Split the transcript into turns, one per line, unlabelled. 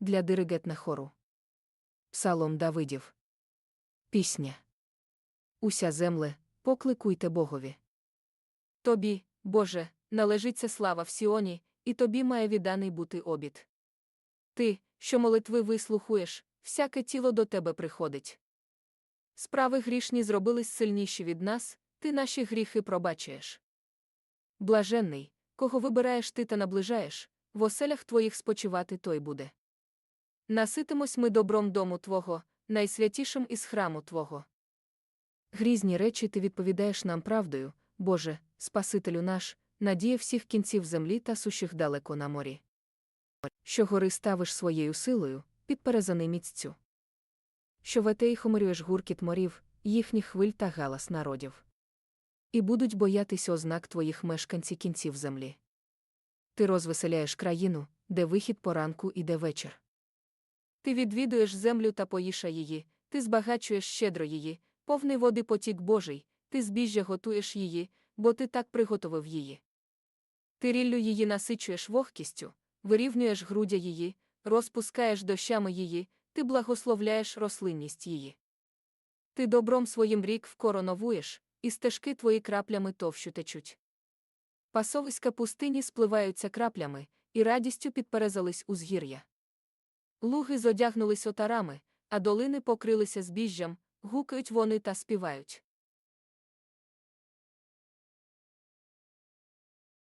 для диригетна хору. Псалом Давидів. Пісня. Уся земле, покликуйте Богові. Тобі, Боже, належиться слава в Сіоні, і тобі має відданий бути обід. Ти, що молитви вислухуєш, всяке тіло до тебе приходить. Справи грішні зробились сильніші від нас, ти наші гріхи пробачуєш. Блаженний, кого вибираєш ти та наближаєш, в оселях твоїх спочивати той буде. Наситимось ми добром дому Твого, найсвятішим із храму Твого. Грізні речі ти відповідаєш нам правдою, Боже, Спасителю наш, надія всіх кінців землі та сущих далеко на морі. Що гори ставиш своєю силою, підперезаний міццю. Що ветей хоморюєш гуркіт морів, їхніх хвиль та галас народів. І будуть боятись ознак твоїх мешканці кінців землі. Ти розвеселяєш країну, де вихід поранку і де вечір. Ти відвідуєш землю та поїша її, ти збагачуєш щедро її, повний води потік Божий, ти збіжжя готуєш її, бо ти так приготовив її. Ти ріллю її насичуєш вогкістю, вирівнюєш грудя її, розпускаєш дощами її, ти благословляєш рослинність її. Ти добром своїм рік вкороновуєш, і стежки твої краплями товщу течуть. Пасовиська пустині спливаються краплями, і радістю підперезались узгір'я. Луги зодягнулись отарами, а долини покрилися збіжжям, гукають вони та співають.